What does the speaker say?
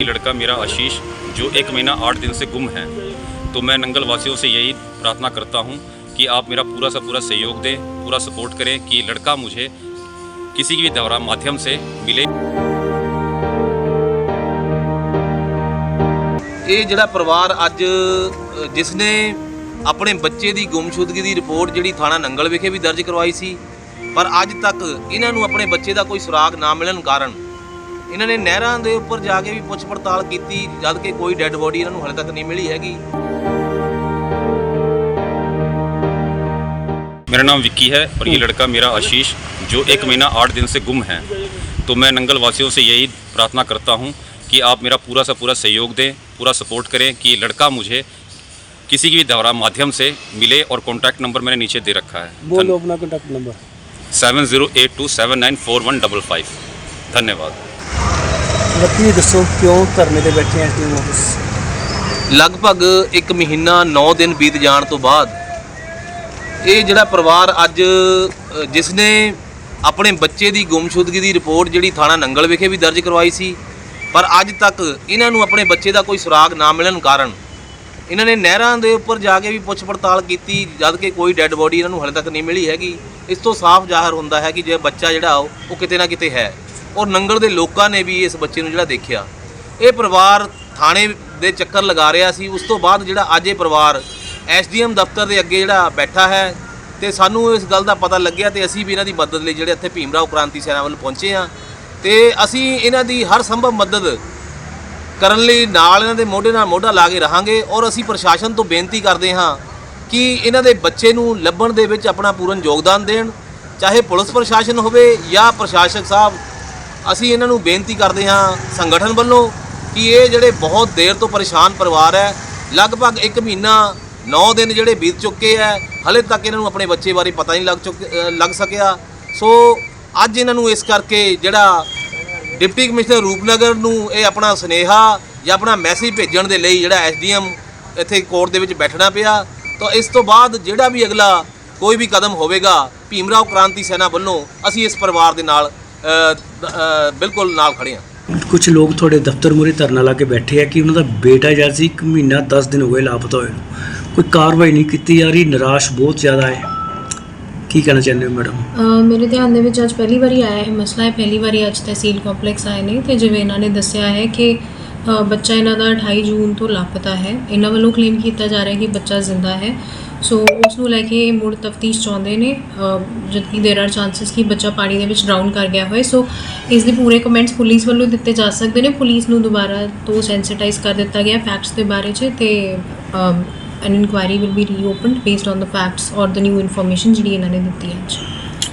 लड़का मेरा आशीष जो एक महीना आठ दिन से गुम है तो मैं नंगल वासियों से यही प्रार्थना करता हूँ कि आप मेरा पूरा सा पूरा सहयोग दें पूरा सपोर्ट करें कि लड़का मुझे किसी भी द्वारा माध्यम से मिले ਇਹ ਜਿਹੜਾ ਪਰਿਵਾਰ ਅੱਜ ਅ, ਜਿਸ ਨੇ ਆਪਣੇ ਬੱਚੇ ਦੀ ਗੁੰਮਸ਼ੁਦਗੀ ਦੀ ਰਿਪੋਰਟ ਜਿਹੜੀ ਥਾਣਾ ਨੰਗਲ ਵਿਖੇ ਵੀ ਦਰਜ ਕਰਵਾਈ ਸੀ ਪਰ ਅੱਜ ਤੱਕ ਇਹਨਾਂ ਨੂੰ ਆਪਣੇ ਬੱਚੇ ਦਾ ਕੋਈ ਸੁਰਾਗ ਨਾ ਮਿਲਣ ਕਾਰਨ ਇਹਨਾਂ ਨੇ ਨਹਿਰਾਂ ਦੇ ਉੱਪਰ ਜਾ ਕੇ ਵੀ ਪੁੱਛ ਪੜਤਾਲ ਕੀਤੀ ਜਦ ਕਿ ਕੋਈ ਡੈੱਡ ਬੋਡੀ ਇਹਨਾਂ ਨੂੰ ਹਲੇ ਤੱਕ ਨਹੀਂ ਮਿਲੀ ਹੈਗੀ मेरा नाम विक्की है और ये लड़का मेरा आशीष जो एक महीना आठ दिन से गुम है तो मैं नंगल वासियों से यही प्रार्थना करता हूँ कि आप मेरा पूरा सा पूरा सहयोग दें पूरा सपोर्ट करें कि लड़का मुझे किसी भी द्वारा माध्यम से मिले और कॉन्टैक्ट नंबर मैंने नीचे दे रखा है बोलो अपना contact number seven zero eight two seven nine four one double five धन्यवाद ਬੱਤੀ ਦੱਸੋ ਕਿਉਂ ਧਰਨੇ ਤੇ ਬੈਠੇ ਐ ਟੀਮ ਆਫਿਸ ਲਗਭਗ 1 ਮਹੀਨਾ 9 ਦਿਨ ਬੀਤ ਜਾਣ ਤੋਂ ਬਾਅਦ ਇਹ ਜਿਹੜਾ ਪਰਿਵਾਰ ਅੱਜ ਅ, ਜਿਸ ਨੇ ਆਪਣੇ ਬੱਚੇ ਦੀ ਗੁੰਮਸ਼ੁਦਗੀ ਦੀ ਰਿਪੋਰਟ ਜਿਹੜੀ ਥਾਣਾ ਨੰਗਲ ਵਿਖੇ ਵੀ ਦਰਜ ਕਰਵਾਈ ਸੀ ਪਰ ਅੱਜ ਤੱਕ ਇਹਨਾਂ ਨੂੰ ਆਪਣੇ ਬੱਚੇ ਦਾ ਕੋਈ ਸੁਰਾਗ ਨਾ ਮਿਲਣ ਕਾਰਨ ਇਹਨਾਂ ਨੇ ਨਹਿਰਾਂ ਦੇ ਉੱਪਰ ਜਾ ਕੇ ਵੀ ਪੁੱਛ ਪੜਤਾਲ ਕੀਤੀ ਜਦ ਕਿ ਕੋਈ ਡੈੱਡ ਬੋਡੀ ਇਹਨਾਂ ਨੂੰ ਹਾਲੇ ਤੱਕ ਨਹੀਂ ਮਿਲੀ ਹੈਗੀ। ਇਸ ਤੋਂ ਸਾਫ਼ ਜ਼ਾਹਰ ਹੁੰਦਾ ਹੈ ਕਿ ਜੇ ਬੱਚਾ ਜਿਹੜਾ ਉਹ ਕਿਤੇ ਨਾ ਕਿਤੇ ਹੈ। ਔਰ ਨੰਗਲ ਦੇ ਲੋਕਾਂ ਨੇ ਵੀ ਇਸ ਬੱਚੇ ਨੂੰ ਜਿਹੜਾ ਦੇਖਿਆ। ਇਹ ਪਰਿਵਾਰ ਥਾਣੇ ਦੇ ਚੱਕਰ ਲਗਾ ਰਿਹਾ ਸੀ। ਉਸ ਤੋਂ ਬਾਅਦ ਜਿਹੜਾ ਅੱਜ ਇਹ ਪਰਿਵਾਰ ਐਸਡੀਐਮ ਦਫ਼ਤਰ ਦੇ ਅੱਗੇ ਜਿਹੜਾ ਬੈਠਾ ਹੈ ਤੇ ਸਾਨੂੰ ਇਸ ਗੱਲ ਦਾ ਪਤਾ ਲੱਗਿਆ ਤੇ ਅਸੀਂ ਵੀ ਇਹਨਾਂ ਦੀ ਮਦਦ ਲਈ ਜਿਹੜੇ ਇੱਥੇ ਭੀਮਰਾਓ ਕ੍ਰਾਂਤੀ ਸੈਨਾ ਵੱਲ ਪਹੁੰਚੇ ਹਾਂ। ਤੇ ਅਸੀਂ ਇਹਨਾਂ ਦੀ ਹਰ ਸੰਭਵ ਮਦਦ ਕਰਨ ਲਈ ਨਾਲ ਇਹਨਾਂ ਦੇ ਮੋਢੇ ਨਾਲ ਮੋਢਾ ਲਾ ਕੇ ਰਹਾਂਗੇ ਔਰ ਅਸੀਂ ਪ੍ਰਸ਼ਾਸਨ ਤੋਂ ਬੇਨਤੀ ਕਰਦੇ ਹਾਂ ਕਿ ਇਹਨਾਂ ਦੇ ਬੱਚੇ ਨੂੰ ਲੱਭਣ ਦੇ ਵਿੱਚ ਆਪਣਾ ਪੂਰਨ ਯੋਗਦਾਨ ਦੇਣ, ਚਾਹੇ ਪੁਲਿਸ ਪ੍ਰਸ਼ਾਸਨ ਹੋਵੇ ਜਾਂ ਪ੍ਰਸ਼ਾਸਕ ਸਾਹਿਬ ਅਸੀਂ ਇਹਨਾਂ ਨੂੰ ਬੇਨਤੀ ਕਰਦੇ ਹਾਂ ਸੰਗਠਨ ਵੱਲੋਂ ਕਿ ਇਹ ਜਿਹੜੇ ਬਹੁਤ ਦੇਰ ਤੋਂ ਪਰੇਸ਼ਾਨ ਪਰਿਵਾਰ ਹੈ, ਲਗਭਗ 1 ਮਹੀਨਾ 9 ਦਿਨ ਜਿਹੜੇ ਬੀਤ ਚੁੱਕੇ ਹੈ, ਹਲੇ ਤੱਕ ਇਹਨਾਂ ਨੂੰ ਆਪਣੇ ਬੱਚੇ ਬਾਰੇ ਪਤਾ ਨਹੀਂ ਲੱਗ ਚੁੱਕ ਲੱਗ ਸਕਿਆ। ਸੋ ਅੱਜ ਇਹਨਾਂ ਨੂੰ ਇਸ ਕਰਕੇ ਜਿਹੜਾ ਡਿਪਟੀ ਕਮਿਸ਼ਨਰ ਰੂਪਨਗਰ ਨੂੰ ਇਹ ਆਪਣਾ ਸੁਨੇਹਾ ਜਾਂ ਆਪਣਾ ਮੈਸੇਜ ਭੇਜਣ ਦੇ ਲਈ ਜਿਹੜਾ ਐਸਡੀਐਮ ਇੱਥੇ ਕੋਰਟ ਦੇ ਵਿੱਚ ਬੈਠਣਾ ਪਿਆ, ਤਾਂ ਇਸ ਤੋਂ ਬਾਅਦ ਜਿਹੜਾ ਵੀ ਅਗਲਾ ਕੋਈ ਵੀ ਕਦਮ ਹੋਵੇਗਾ ਭੀਮਰਾਓ ਕ੍ਰਾਂਤੀ ਸੈਨਾ ਵੱਲੋਂ, ਅਸੀਂ ਇਸ ਪਰਿਵਾਰ ਦੇ ਨਾਲ ਬਿਲਕੁਲ ਨਾਲ ਖੜੇ ਹਾਂ। ਕੁਝ ਲੋਕ ਤੁਹਾਡੇ ਦਫ਼ਤਰ ਮੂਹਰੇ ਧਰਨਾ ਲਾ ਕੇ ਬੈਠੇ ਆ ਕਿ ਉਹਨਾਂ ਦਾ ਬੇਟਾ ਜਿਹੜਾ ਸੀ ਇੱਕ ਮਹੀਨਾ 10 ਦਿਨ ਹੋ ਗਏ ਲਾਪਤਾ ਹੋਏ ਨੂੰ। ਕੋਈ ਕਾਰਵਾਈ ਨਹੀਂ ਕੀਤੀ ਜਾ ਰਹੀ ਨਿਰਾਸ਼ ਬਹੁਤ ਜ਼ਿਆਦਾ ਹੈ। ਕੀ ਕਹਿਣਾ ਚਾਹੁੰਦੇ ਹੋ ਮੈਡਮ? ਮੇਰੇ ਧਿਆਨ ਦੇ ਵਿੱਚ ਅੱਜ ਪਹਿਲੀ ਵਾਰੀ ਆਇਆ ਹੈ ਮਸਲਾ ਹੈ। ਪਹਿਲੀ ਵਾਰੀ ਅੱਜ ਤਹਿਸੀਲ ਕੰਪਲੈਕਸ ਆਏ ਨੇ ਤੇ ਜਿਵੇਂ ਇਹਨਾਂ ਨੇ ਦੱਸਿਆ ਹੈ ਕਿ ਬੱਚਾ ਇਹਨਾਂ ਦਾ 28 ਜੂਨ ਤੋਂ ਲਾਪਤਾ ਹੈ। ਇਹਨਾਂ ਵੱਲੋਂ ਕਲੇਮ ਕੀਤਾ ਜਾ ਰਿਹਾ ਹੈ ਕਿ ਬੱਚਾ ਜ਼ਿੰਦਾ ਹੈ। ਸੋ ਉਸ ਨੂੰ ਲੈ ਕੇ ਮੁੜ ਤਫਤੀਸ਼ ਚਾਹੁੰਦੇ ਨੇ ਜਦਕਿ ਦੇਰ ਆਰ ਚਾਂਸਸ ਕਿ ਬੱਚਾ ਪਾਣੀ ਦੇ ਵਿੱਚ ਡਰਾਊਨ ਕਰ ਗਿਆ ਹੋਵੇ ਸੋ ਇਸ ਦੇ ਪੂਰੇ ਕਮੈਂਟਸ ਪੁਲਿਸ ਵੱਲੋਂ ਦਿੱਤੇ ਜਾ ਸਕਦੇ ਨੇ। ਪੁਲਿਸ ਨੂੰ ਦੁਬਾਰਾ ਤੋਂ ਸੈਂਸਿਟਾਈਜ਼ ਕਰ ਦਿੱਤਾ ਗਿਆ ਫੈਕਟਸ ਦੇ ਬਾਰੇ 'ਚ ਤੇ an inquiry will be reopened based on the facts or the new information ਜਿਹੜੀ ਇਹਨਾਂ ਨੇ ਦਿੱਤੀ ਹੈ ਅੱਜ।